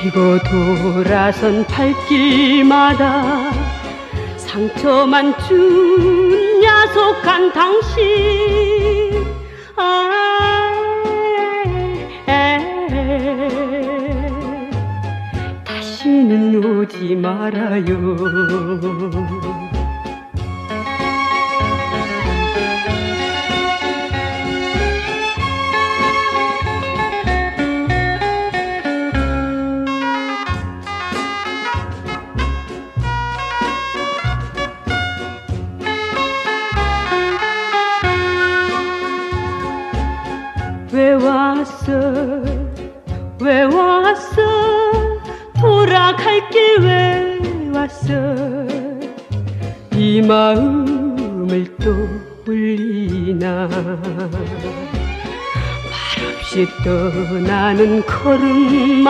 뛰고 돌아선 발길마다 상처만 준 야속한 당신. 아, 다시는 오지 말아요 왜 왔어? 왜 왔어? 돌아갈 길 왜 왔어? 이 마음을 또 울리나? 말없이 떠나는 걸음